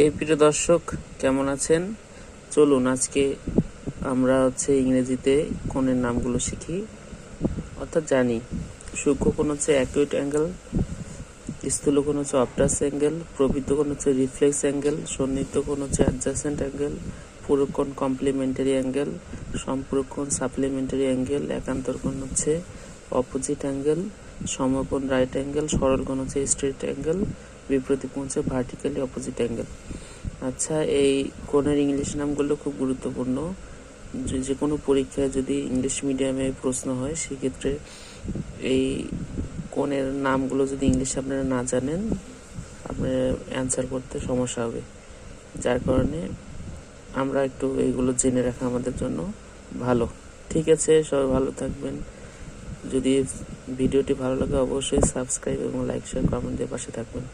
এই প্রিয় দর্শক, কেমন আছেন? চলুন আজকে আমরা হচ্ছে ইংরেজিতে কোণের নামগুলো শিখি। অর্থাৎ জানি, সূক্ষ্ম কোণ হচ্ছে অ্যাকুইট অ্যাঙ্গেল স্থূল কোণ হচ্ছে অপটাস অ্যাঙ্গেল প্রবৃত্ত কোণ হচ্ছে রিফ্লেক্স অ্যাঙ্গেল সন্নিহিত কোণ হচ্ছে অ্যাডজাসেন্ট অ্যাঙ্গেল পূরক কোণ কমপ্লিমেন্টারি অ্যাঙ্গেল সম্পূরক কোণ সাপ্লিমেন্টারি অ্যাঙ্গেল একান্তর কোণ হচ্ছে অপোজিট অ্যাঙ্গেল সমকোণ রাইট অ্যাঙ্গেল সরল কোণ হচ্ছে স্ট্রেট অ্যাঙ্গেল বিপরীত কোণ হচ্ছে ভার্টিক্যালি অপোজিট অ্যাঙ্গেল আচ্ছা এই কোণের ইংলিশ নামগুলো খুব গুরুত্বপূর্ণ। যে যে কোনো পরীক্ষায় যদি ইংলিশ মিডিয়ামে প্রশ্ন হয়, সেক্ষেত্রে এই কোণের নামগুলো যদি ইংলিশে আপনারা না জানেন, আপনার অ্যান্সার করতে সমস্যা হবে। যার কারণে আমরা একটু এইগুলো জেনে রাখা আমাদের জন্য ভালো। ঠিক আছে, সবাই ভালো থাকবেন। যদি ভিডিওটি ভালো লাগে অবশ্যই সাবস্ক্রাইব এবং লাইক শেয়ার কমেন্ট দিয়ে পাশে থাকবেন।